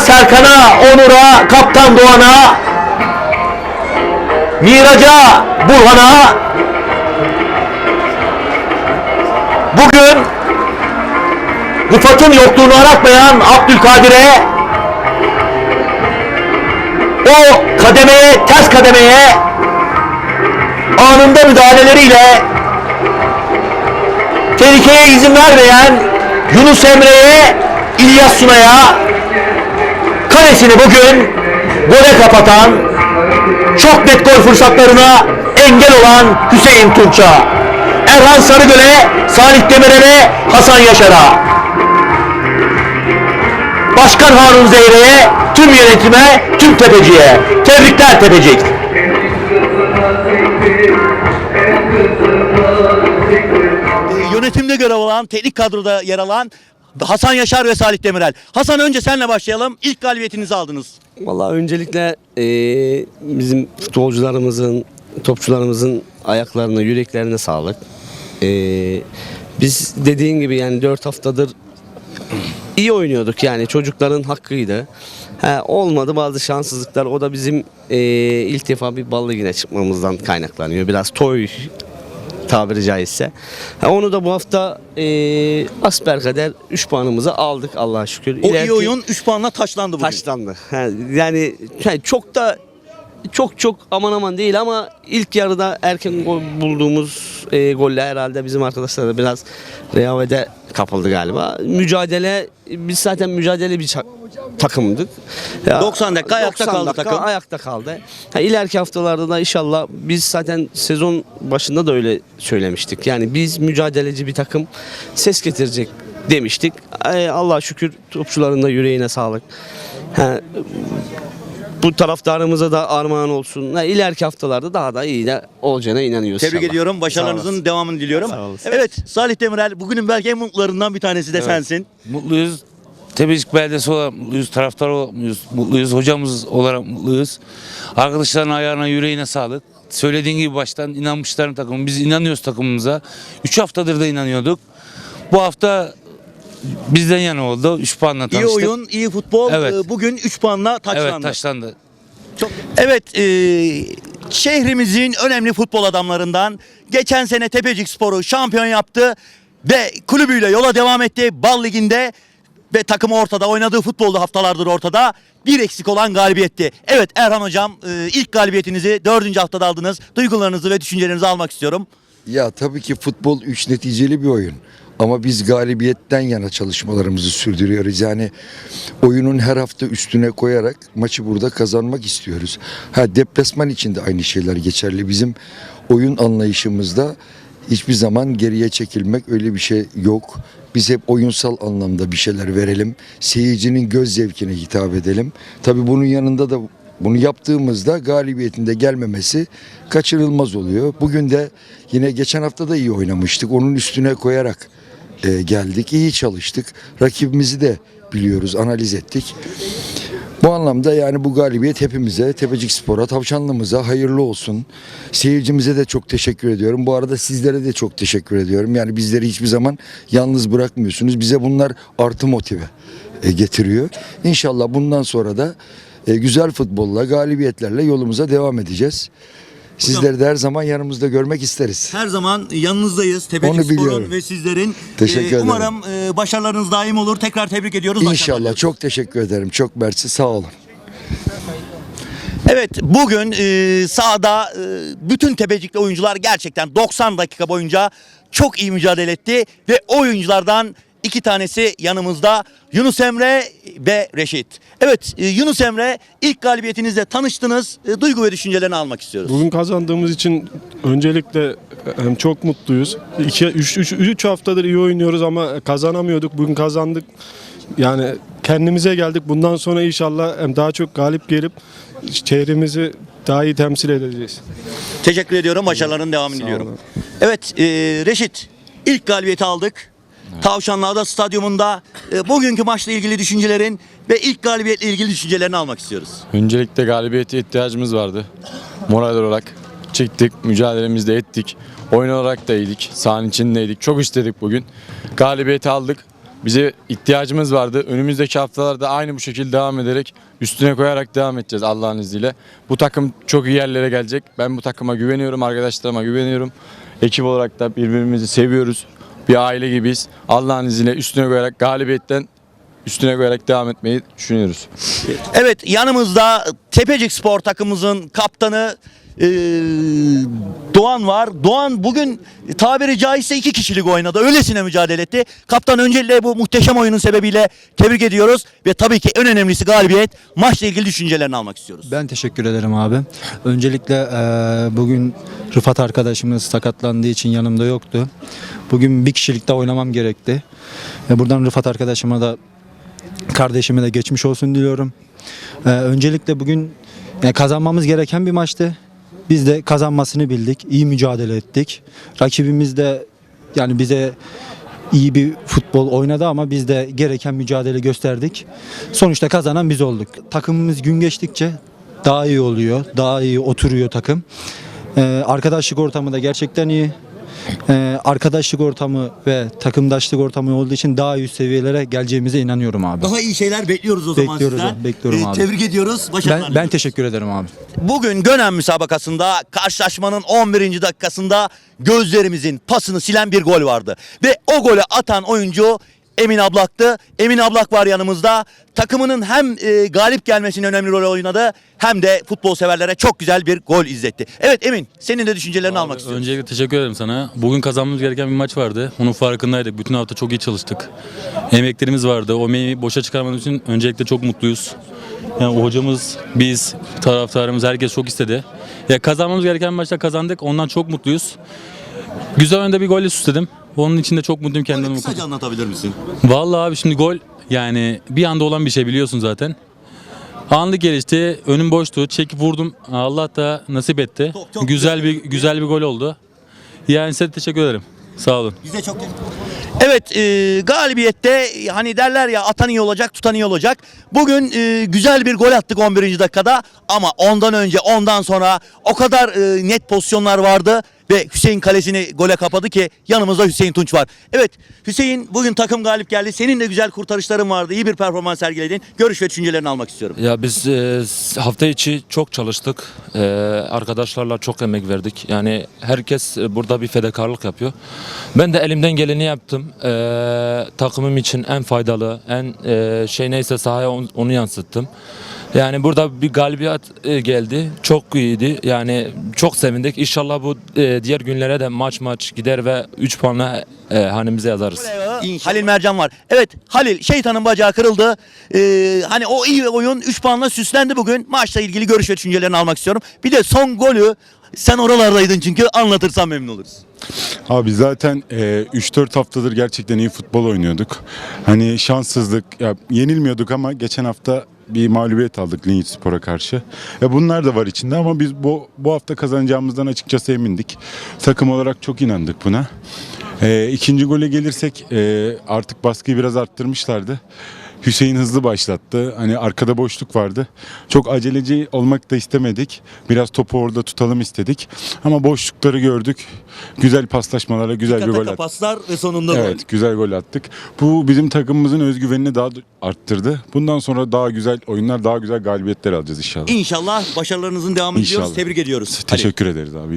Serkan'a, Onur'a, Kaptan Doğan'a, Miraç'a, Burhan'a. Bugün Rıfat'ın yokluğunu aratmayan Abdülkadir'e o kademeye, ters kademeye anında müdahaleleriyle tehlikeye izin vermeyen Yunus Emre'ye, İlyas Sunay'a kalesini bugün gole kapatan çok net gol fırsatlarına engel olan Hüseyin Tunç'a, Erhan Sarıgöl'e, Salih Demirel'e, Hasan Yaşar'a, Başkan Harun Zeyre'ye, tüm yönetime, tüm tepeciye. Tebrikler tepecik. Yönetimde görev alan, teknik kadroda yer alan Hasan Yaşar ve Salih Demirel. Hasan önce senle başlayalım. İlk galibiyetinizi aldınız. Vallahi öncelikle eee, bizim futbolcularımızın, topçularımızın ayaklarına, yüreklerine sağlık. Eee, biz dediğin gibi yani 4 haftadır iyi oynuyorduk yani çocukların hakkıydı. He, olmadı bazı şanssızlıklar o da bizim eee, ilk defa bir ballı yine çıkmamızdan kaynaklanıyor. Biraz toy tabiri caizse. Onu da bu hafta eee asperkader 3 puanımızı aldık Allah'a şükür. O iyi İleriki- oyun 3 puanla taşlandı bugün. Taşlandı. Ha, yani, yani çok da çok çok aman aman değil ama ilk yarıda erken gol bulduğumuz e, golle herhalde bizim arkadaşlar da biraz rehavete kapıldı galiba. Mücadele biz zaten mücadele bir takımdık. Ya, 90 dakika ayakta kaldı dakika takım. Ayakta kaldı. Ha, ileriki haftalarda da inşallah biz zaten sezon başında da öyle söylemiştik. Yani biz mücadeleci bir takım ses getirecek demiştik. Ee, Allah'a şükür topçuların da yüreğine sağlık. Ha, bu taraftarımıza da armağan olsun. Ha, ileriki haftalarda daha da iyi de olacağına inanıyoruz. Tebrik inşallah. ediyorum. Başarılarınızın devamını diliyorum. Sağ olasın. Evet Salih Demirel bugünün belki en mutlularından bir tanesi de sensin. Mutluyuz. Tebecik Belediyesi olarak mutluyuz. Taraftar olarak mutluyuz. mutluyuz. Hocamız olarak mutluyuz. Arkadaşların ayağına yüreğine sağlık. Söylediğin gibi baştan inanmışların takımı. Biz inanıyoruz takımımıza. 3 haftadır da inanıyorduk. Bu hafta bizden yana oldu. 3 puanla İyi tanıştık. oyun, iyi futbol. Evet. Ee, Bugün 3 puanla taçlandı. Evet taşlandı. Evet, e, şehrimizin önemli futbol adamlarından geçen sene Tepecik Spor'u şampiyon yaptı ve kulübüyle yola devam etti. Bal Ligi'nde ve takımı ortada oynadığı futbolda haftalardır ortada. Bir eksik olan galibiyetti. Evet Erhan Hocam e, ilk galibiyetinizi dördüncü haftada aldınız. Duygularınızı ve düşüncelerinizi almak istiyorum. Ya tabii ki futbol üç neticeli bir oyun. Ama biz galibiyetten yana çalışmalarımızı sürdürüyoruz. Yani oyunun her hafta üstüne koyarak maçı burada kazanmak istiyoruz. Ha deplasman için de aynı şeyler geçerli. Bizim oyun anlayışımızda hiçbir zaman geriye çekilmek öyle bir şey yok. Biz hep oyunsal anlamda bir şeyler verelim. Seyircinin göz zevkine hitap edelim. Tabii bunun yanında da bunu yaptığımızda galibiyetinde gelmemesi kaçırılmaz oluyor. Bugün de yine geçen hafta da iyi oynamıştık. Onun üstüne koyarak e, geldik. İyi çalıştık. Rakibimizi de biliyoruz, analiz ettik. Bu anlamda yani bu galibiyet hepimize, Tepecik Spor'a, Tavşanlımıza hayırlı olsun. Seyircimize de çok teşekkür ediyorum. Bu arada sizlere de çok teşekkür ediyorum. Yani bizleri hiçbir zaman yalnız bırakmıyorsunuz. Bize bunlar artı motive e, getiriyor. İnşallah bundan sonra da e, güzel futbolla, galibiyetlerle yolumuza devam edeceğiz. Sizleri de her zaman yanımızda görmek isteriz. Her zaman yanınızdayız Tepecik Onu Spor'un biliyorum. ve sizlerin. Teşekkür ederim. Umarım e, başarılarınız daim olur. Tekrar tebrik ediyoruz. başarılar İnşallah. Çok teşekkür ederim. Çok mersi. Sağ olun. Evet bugün e, sahada e, bütün tepecikli oyuncular gerçekten 90 dakika boyunca çok iyi mücadele etti ve oyunculardan iki tanesi yanımızda Yunus Emre ve Reşit. Evet e, Yunus Emre ilk galibiyetinizle tanıştınız. E, duygu ve düşüncelerini almak istiyoruz. Bugün kazandığımız için öncelikle hem çok mutluyuz. 3 haftadır iyi oynuyoruz ama kazanamıyorduk. Bugün kazandık. Yani kendimize geldik. Bundan sonra inşallah hem daha çok galip gelip şehrimizi daha iyi temsil edeceğiz. Teşekkür ediyorum. Başarıların devamını diliyorum. Evet e, Reşit ilk galibiyeti aldık. Tavşanlıada stadyumunda e, bugünkü maçla ilgili düşüncelerin ve ilk galibiyetle ilgili düşüncelerini almak istiyoruz. Öncelikle galibiyete ihtiyacımız vardı. Moral olarak çıktık, mücadelemizi de ettik. Oyun olarak da iyiydik, sahanın içindeydik. Çok istedik bugün. Galibiyeti aldık. Bize ihtiyacımız vardı. Önümüzdeki haftalarda aynı bu şekilde devam ederek üstüne koyarak devam edeceğiz Allah'ın izniyle. Bu takım çok iyi yerlere gelecek. Ben bu takıma güveniyorum, arkadaşlarıma güveniyorum. Ekip olarak da birbirimizi seviyoruz. Bir aile gibiyiz. Allah'ın izniyle üstüne koyarak galibiyetten üstüne koyarak devam etmeyi düşünüyoruz. Evet yanımızda Tepecik Spor takımımızın kaptanı e, Doğan var. Doğan bugün tabiri caizse iki kişilik oynadı. Öylesine mücadele etti. Kaptan öncelikle bu muhteşem oyunun sebebiyle tebrik ediyoruz. Ve tabii ki en önemlisi galibiyet. Maçla ilgili düşüncelerini almak istiyoruz. Ben teşekkür ederim abi. Öncelikle eee, bugün Rıfat arkadaşımız sakatlandığı için yanımda yoktu. Bugün bir kişilikte oynamam gerekti. Ve buradan Rıfat arkadaşıma da kardeşime de geçmiş olsun diliyorum. Eee, öncelikle bugün yani kazanmamız gereken bir maçtı. Biz de kazanmasını bildik. İyi mücadele ettik. Rakibimiz de yani bize iyi bir futbol oynadı ama biz de gereken mücadele gösterdik. Sonuçta kazanan biz olduk. Takımımız gün geçtikçe daha iyi oluyor. Daha iyi oturuyor takım. Ee, arkadaşlık ortamı da gerçekten iyi. Ee, arkadaşlık ortamı ve takımdaşlık ortamı olduğu için daha üst seviyelere geleceğimize inanıyorum abi. Daha iyi şeyler bekliyoruz o zaman Bekliyoruz sizden. abi, bekliyorum E, abi. Tebrik ediyoruz. Başarılar Ben, ben teşekkür ederim abi. Bugün Gönen müsabakasında karşılaşmanın 11. dakikasında gözlerimizin pasını silen bir gol vardı. Ve o golü atan oyuncu Emin Ablak'tı. Emin Ablak var yanımızda. Takımının hem e, galip gelmesine önemli rol oynadı hem de futbol severlere çok güzel bir gol izletti. Evet Emin senin de düşüncelerini almak istiyorum. Öncelikle teşekkür ederim sana. Bugün kazanmamız gereken bir maç vardı. Onun farkındaydık. Bütün hafta çok iyi çalıştık. Emeklerimiz vardı. O emeği boşa çıkarmadığımız için öncelikle çok mutluyuz. Yani hocamız, biz, taraftarımız, herkes çok istedi. Ya kazanmamız gereken maçta kazandık. Ondan çok mutluyuz. Güzel önde bir golle süsledim. Onun için de çok mutluyum kendimi. kısaca anlatabilir misin? Vallahi abi şimdi gol yani bir anda olan bir şey biliyorsun zaten. Anlık gelişti. Önüm boştu. Çekip vurdum. Allah da nasip etti. Çok- çok güzel güzel. bir güzel bir gol oldu. Yani size teşekkür ederim. Sağ olun. Bize çok Evet e, galibiyette hani derler ya atan iyi olacak tutan iyi olacak. Bugün e, güzel bir gol attık 11. dakikada ama ondan önce ondan sonra o kadar e, net pozisyonlar vardı ve Hüseyin kalesini gole kapadı ki yanımızda Hüseyin Tunç var. Evet Hüseyin bugün takım galip geldi. Senin de güzel kurtarışların vardı. İyi bir performans sergiledin. Görüş ve düşüncelerini almak istiyorum. Ya biz e, hafta içi çok çalıştık. E, arkadaşlarla çok emek verdik. Yani herkes e, burada bir fedakarlık yapıyor. Ben de elimden geleni yaptım. E, takımım için en faydalı, en e, şey neyse sahaya on- onu yansıttım. Yani burada bir galibiyet e, geldi. Çok iyiydi. Yani çok sevindik. İnşallah bu e, diğer günlere de maç maç gider ve 3 puanla e, hanemize yazarız. Halil Mercan var. Evet Halil şeytanın bacağı kırıldı. Ee, hani o iyi oyun 3 puanla süslendi bugün. Maçla ilgili görüş ve düşüncelerini almak istiyorum. Bir de son golü sen oralardaydın çünkü anlatırsan memnun oluruz. Abi zaten e, 3-4 haftadır gerçekten iyi futbol oynuyorduk. Hani şanssızlık, ya yenilmiyorduk ama geçen hafta bir mağlubiyet aldık Linç Spor'a karşı. E bunlar da var içinde ama biz bu bu hafta kazanacağımızdan açıkçası emindik. Takım olarak çok inandık buna. E, ikinci gole gelirsek e, artık baskıyı biraz arttırmışlardı. Hüseyin hızlı başlattı. Hani arkada boşluk vardı. Çok aceleci olmak da istemedik. Biraz topu orada tutalım istedik. Ama boşlukları gördük. Güzel paslaşmalarla güzel bir gol attık. paslar ve sonunda gol. Evet güzel gol attık. Bu bizim takımımızın özgüvenini daha da arttırdı. Bundan sonra daha güzel oyunlar, daha güzel galibiyetler alacağız inşallah. İnşallah başarılarınızın devamını diliyoruz. İnşallah. Tebrik ediyoruz. Teşekkür ederiz abi.